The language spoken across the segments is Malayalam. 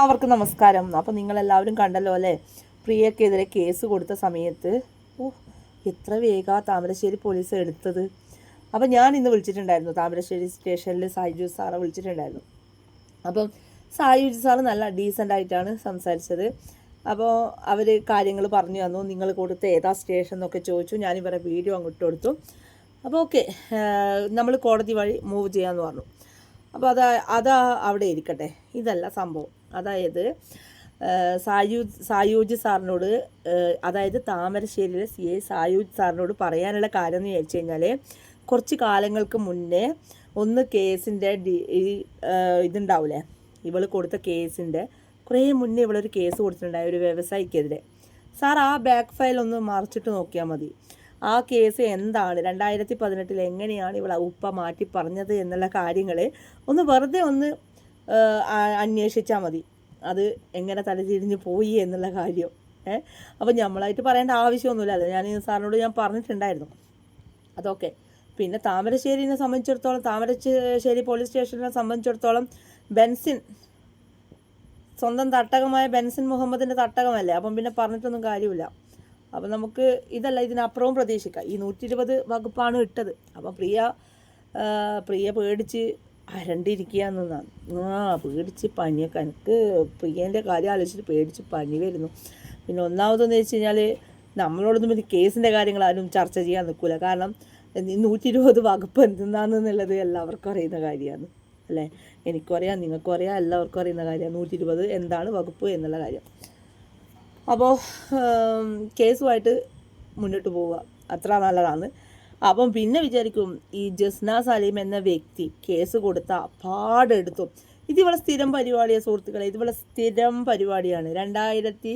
അവർക്ക് നമസ്കാരം. അപ്പം നിങ്ങളെല്ലാവരും കണ്ടല്ലോ അല്ലേ? പ്രിയക്കെതിരെ കേസ് കൊടുത്ത സമയത്ത്. ഓ എത്ര വേഗ താമരശ്ശേരി പോലീസ് എടുത്തത്. അപ്പം ഞാൻ ഇന്ന് വിളിച്ചിട്ടുണ്ടായിരുന്നു. താമരശ്ശേരി സ്റ്റേഷനിൽ സായുജു സാറെ വിളിച്ചിട്ടുണ്ടായിരുന്നു. അപ്പം സായുജു സാറ് നല്ല ഡീസന്റ് ആയിട്ടാണ് സംസാരിച്ചത്. അപ്പോൾ അവർ കാര്യങ്ങൾ പറഞ്ഞു തന്നു. നിങ്ങൾ കൊടുത്ത ഏതാ സ്റ്റേഷൻ എന്നൊക്കെ ചോദിച്ചു. ഞാൻ വീഡിയോ അങ്ങോട്ട് കൊടുത്തു. അപ്പോൾ ഓക്കെ നമ്മൾ കോടതി വഴി മൂവ് ചെയ്യാമെന്ന് പറഞ്ഞു. അപ്പോൾ അതാ അതാ അവിടെ ഇരിക്കട്ടെ. ഇതല്ല സംഭവം. അതായത് സായുജ് സായൂജ് സാറിനോട് അതായത് താമരശ്ശേരിയിലെ സി ഐ സായൂജ് സാറിനോട് പറയാനുള്ള കാര്യം എന്ന് ചോദിച്ചു കഴിഞ്ഞാൽ കുറച്ച് കാലങ്ങൾക്ക് മുന്നേ ഒന്ന് കേസിന്റെ ഈ ഇതുണ്ടാവില്ലേ ഇവൾ കൊടുത്ത കേസിന്റെ കുറേ മുന്നേ ഇവളൊരു കേസ് കൊടുത്തിട്ടുണ്ടായി ഒരു വ്യവസായിക്കെതിരെ. സാർ ആ ബാക്ക് ഫയൽ ഒന്ന് മറിച്ചിട്ട് നോക്കിയാൽ മതി. ആ കേസ് എന്താണ്? രണ്ടായിരത്തി പതിനെട്ടിൽ എങ്ങനെയാണ് ഇവൾ ഉപ്പ മാറ്റി പറഞ്ഞത് എന്നുള്ള കാര്യങ്ങൾ ഒന്ന് വെറുതെ ഒന്ന് അന്വേഷിച്ചാൽ മതി. അത് എങ്ങനെ തലതിരിഞ്ഞ് പോയി എന്നുള്ള കാര്യം. ഏഹ് അപ്പം നമ്മളായിട്ട് പറയേണ്ട ആവശ്യമൊന്നുമില്ല. അത് ഞാൻ സാറിനോട് ഞാൻ പറഞ്ഞിട്ടുണ്ടായിരുന്നു. അതൊക്കെ. പിന്നെ താമരശ്ശേരിനെ സംബന്ധിച്ചിടത്തോളം താമരശ്ശേരി പോലീസ് സ്റ്റേഷനെ സംബന്ധിച്ചിടത്തോളം ബെൻസിൻ സ്വന്തം തട്ടകമായ ബെൻസിൻ മുഹമ്മദിന്റെ തട്ടകമല്ലേ? അപ്പം പിന്നെ പറഞ്ഞിട്ടൊന്നും കാര്യമില്ല. അപ്പം നമുക്ക് ഇതല്ല ഇതിനപ്പുറവും പ്രതീക്ഷിക്കാം. ഈ നൂറ്റി ഇരുപത് വകുപ്പാണ് ഇട്ടത്. അപ്പം പ്രിയ പ്രിയ പേടിച്ച് അരണ്ടിരിക്കുക എന്നതാണ് ആ പേടിച്ച് പനിയൊക്കെ എനിക്ക് പ്രിയേന്റെ കാര്യം ആലോചിച്ചിട്ട് പേടിച്ച് പനി വരുന്നു. പിന്നെ ഒന്നാമതെന്ന് വെച്ച് കഴിഞ്ഞാൽ നമ്മളോടൊന്നും ഇത് കേസിന്റെ കാര്യങ്ങൾ ആരും ചർച്ച ചെയ്യാൻ നിൽക്കില്ല കാരണം നൂറ്റി ഇരുപത് വകുപ്പ് എന്തെന്നാണെന്നുള്ളത് എല്ലാവർക്കും അറിയുന്ന കാര്യമാണ്. അല്ലേ? എനിക്കും അറിയാം നിങ്ങൾക്കും അറിയാം എല്ലാവർക്കും അറിയുന്ന കാര്യമാണ്. നൂറ്റി ഇരുപത് എന്താണ് വകുപ്പ് എന്നുള്ള കാര്യം. അപ്പോൾ കേസുമായിട്ട് മുന്നോട്ട് പോവുക. അത്ര നല്ലതാണ്. അപ്പം പിന്നെ വിചാരിക്കും ഈ ജസ്ന സലീം എന്ന വ്യക്തി കേസ് കൊടുത്ത പാടെടുത്തു ഇത് ഇവളെ സ്ഥിരം പരിപാടിയാണ് സുഹൃത്തുക്കളെ ഇത് ഇവളെ സ്ഥിരം പരിപാടിയാണ്. രണ്ടായിരത്തി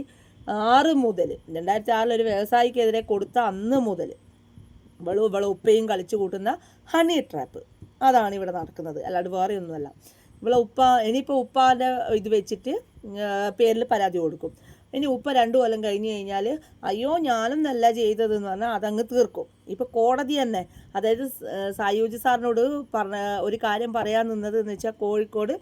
ആറ് മുതൽ രണ്ടായിരത്തി ആറിൽ ഒരു വ്യവസായിക്കെതിരെ കൊടുത്ത അന്ന് മുതൽ ഇവളും ഇവളെ ഉപ്പയും കളിച്ചു കൂട്ടുന്ന ഹണി ട്രാപ്പ് അതാണ് ഇവിടെ നടക്കുന്നത്. അല്ലാണ്ട് വേറെ ഒന്നുമല്ല. ഇവളെ ഉപ്പ ഇനിയിപ്പോൾ ഉപ്പാന്റെ ഇത് വെച്ചിട്ട് പേരിൽ പരാതി കൊടുക്കും. ഇനി ഉപ്പ രണ്ടു കൊല്ലം കഴിഞ്ഞു കഴിഞ്ഞാൽ അയ്യോ ഞാനും നല്ല ചെയ്തതെന്ന് പറഞ്ഞാൽ അതങ്ങ് തീർക്കും. ഇപ്പോൾ കോടതി തന്നെ അതായത് സായോജി സാറിനോട് പറഞ്ഞ ഒരു കാര്യം പറയാൻ നിന്നത് എന്ന് വെച്ചാൽ കോഴിക്കോട്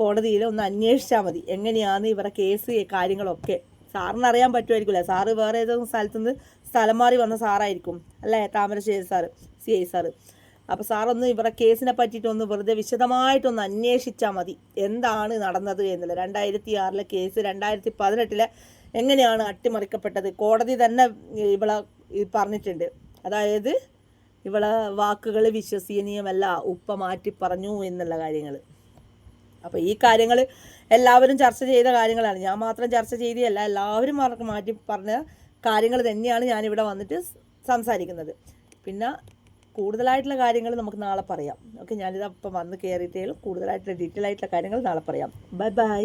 കോടതിയിൽ ഒന്ന് അന്വേഷിച്ചാൽ മതി. എങ്ങനെയാണ് ഇവരുടെ കേസ് കാര്യങ്ങളൊക്കെ. സാറിന് അറിയാൻ പറ്റുമായിരിക്കില്ല സാറ് വേറെ ഏതെങ്കിലും സ്ഥലത്തുനിന്ന് സ്ഥലം മാറി വന്ന സാറായിരിക്കും. അല്ലേ? Thamarassery sir C I sir. അപ്പോൾ സാറൊന്ന് ഇവരുടെ കേസിനെ പറ്റിയിട്ടൊന്ന് വെറുതെ വിശദമായിട്ടൊന്ന് അന്വേഷിച്ചാൽ മതി. എന്താണ് നടന്നത് എന്നുള്ളത് രണ്ടായിരത്തി ആറിലെ കേസ് രണ്ടായിരത്തി പതിനെട്ടിലെ എങ്ങനെയാണ് അട്ടിമറിക്കപ്പെട്ടത്? കോടതി തന്നെ ഇവളെ പറഞ്ഞിട്ടുണ്ട്. അതായത് ഇവളെ വാക്കുകൾ വിശ്വസനീയമല്ല ഉപ്പ മാറ്റി പറഞ്ഞു എന്നുള്ള കാര്യങ്ങൾ അപ്പോൾ ഈ കാര്യങ്ങൾ എല്ലാവരും ചർച്ച ചെയ്ത കാര്യങ്ങളാണ്. ഞാൻ മാത്രം ചർച്ച ചെയ്തതല്ല എല്ലാവരും മാറ്റി പറഞ്ഞ കാര്യങ്ങൾ തന്നെയാണ് ഞാനിവിടെ വന്നിട്ട് സംസാരിക്കുന്നത്. പിന്നെ കൂടുതലായിട്ടുള്ള കാര്യങ്ങൾ നമുക്ക് നാളെ പറയാം. ഓക്കെ ഞാനിത് അപ്പം വന്ന് കയറിയിട്ടേ ഉള്ളൂ കൂടുതലായിട്ടുള്ള ഡീറ്റെയിൽ ആയിട്ടുള്ള കാര്യങ്ങൾ നാളെ പറയാം. Bye bye